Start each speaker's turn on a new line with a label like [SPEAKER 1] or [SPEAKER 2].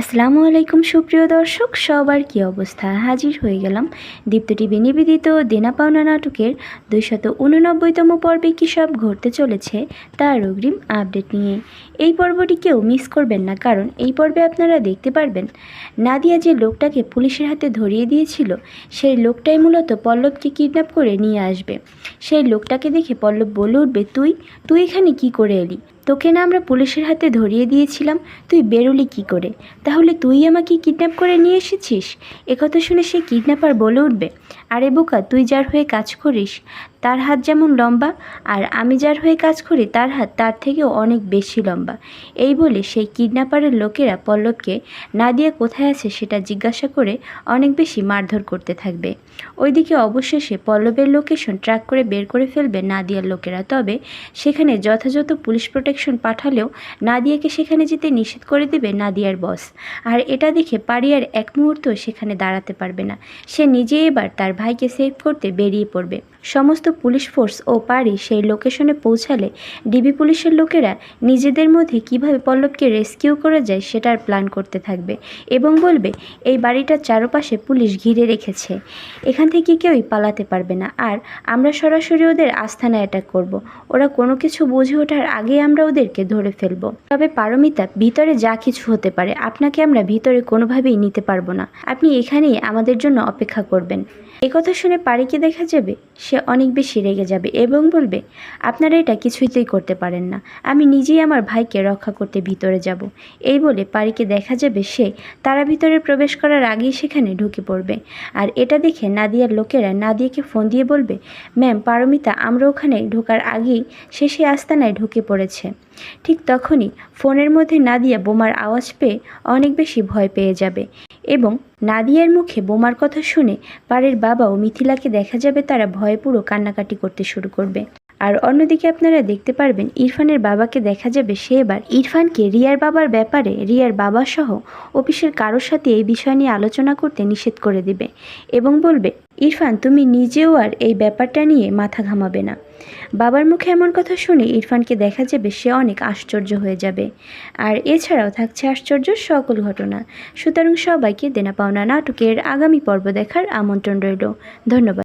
[SPEAKER 1] আসসালামু আলাইকুম সুপ্রিয় দর্শক, সবার কি অবস্থা? হাজির হয়ে গেলাম দীপ্ত টিভি নিবেদিত দেনা পাওনা নাটকের দুইশত উননব্বইতম পর্বে কী সব ঘটতে চলেছে তার অগ্রিম আপডেট নিয়ে। এই পর্বটি কেউ মিস করবেন না, কারণ এই পর্বে আপনারা দেখতে পারবেন নাদিয়া যে লোকটাকে পুলিশের হাতে ধরিয়ে দিয়েছিল, সেই লোকটাই মূলত পল্লবকে কিডন্যাপ করে নিয়ে আসবে। সেই লোকটাকে দেখে পল্লব বলে উঠবে, তুই তুই এখানে কি করে এলি? তোকে না আমরা পুলিশের হাতে ধরিয়ে দিয়েছিলাম, তুই বেরোলি কি করে? তাহলে তুই আমাকে কিডন্যাপ করে নিয়ে এসেছিস? একথা শুনে সে কিডন্যাপার বলে উঠবে, আরে বোকা, তুই যার হয়ে কাজ করিস, তার হাত যেমন লম্বা, আর আমি যার হয়ে কাজ করি, তার হাত তার থেকেও অনেক বেশি লম্বা। এই বলে সেই কিডন্যাপারের লোকেরা পল্লবকে, না দিয়ে কোথায় আছে সেটা জিজ্ঞাসা করে অনেক বেশি মারধর করতে থাকবে। ওইদিকে অবশেষে পল্লবের লোকেশন ট্র্যাক করে বের করে ফেলবে না নাদিয়ার লোকেরা। তবে সেখানে যথাযথ পুলিশ প্রোটেকশন পাঠালেও নাদিয়াকে সেখানে যেতে নিষেধ করে দেবে নাদিয়ার বস। আর এটা দেখে পারিয়ার এক মুহূর্ত সেখানে দাঁড়াতে পারবে না। সে নিজে এবার তার ভাইকে সেভ করতে বেরিয়ে পড়বে। সমস্ত পুলিশ ফোর্স ও পারি সেই লোকেশনে পৌঁছালে ডিবি পুলিশের লোকেরা নিজেদের মধ্যে কীভাবে পল্লবকে রেস্কিউ করা যায় সেটার প্ল্যান করতে থাকবে এবং বলবে, এই বাড়িটার চারপাশে পুলিশ ঘিরে রেখেছে। এখান থেকে কেউই পালাতে পারবে না। আর আমরা সরাসরি ওদের আস্থানায় অ্যাটাক করব। ওরা কোনো কিছু বুঝে ওঠার আগে আমরা ওদেরকে ধরে ফেলব। তবে পারমিতা, ভিতরে যা কিছু হতে পারে, আপনাকে আমরা ভিতরে কোনোভাবেই নিতে পারব না। আপনি এখানেই আমাদের জন্য অপেক্ষা করবেন। একথা শুনে পারিকে দেখা যাবে, সে অনেক বেশি রেগে যাবে এবং বলবে, আপনারা এটা কিছুতেই করতে পারেন না। আমি নিজেই আমার ভাইকে রক্ষা করতে ভিতরে যাব। এই বলে পারিকে দেখা যাবে, সে তারা ভিতরে প্রবেশ করার আগেই সেখানে ঢুকে পড়বে। আর এটা দেখে নাদিয়ার লোকেরা নাদিয়াকে ফোন দিয়ে বলবে, ম্যাম, পারমিতা, আমরা ওখানে ঢোকার আগেই সে সে আস্তানায় ঢুকে পড়েছে। ঠিক তখনই ফোনের মধ্যে নাদিয়া বোমার আওয়াজ পেয়ে অনেক বেশি ভয় পেয়ে যাবে এবং নাদিয়ার মুখে বোমার কথা শুনে পাড়ের বাবা ও মিথিলাকে দেখা যাবে তারা ভয়ে পুরো কান্নাকাটি করতে শুরু করবে। আর অন্যদিকে আপনারা দেখতে পারবেন ইরফানের বাবাকে দেখা যাবে সে এবার ইরফানকে রিয়ার বাবার ব্যাপারে, রিয়ার বাবা সহ অফিসের কারোর সাথে এই বিষয় নিয়ে আলোচনা করতে নিষেধ করে দিবে এবং বলবে, ইরফান, তুমি নিজেও আর এই ব্যাপারটা নিয়ে মাথা ঘামাবে না। বাবার মুখে এমন কথা শুনে ইরফানকে দেখা যাবে সে অনেক আশ্চর্য হয়ে যাবে। আর এছাড়াও থাকছে আশ্চর্য সকল ঘটনা। সুতরাং সবাইকে দেনা পাওনা নাটকের আগামী পর্ব দেখার আমন্ত্রণ রইল। ধন্যবাদ।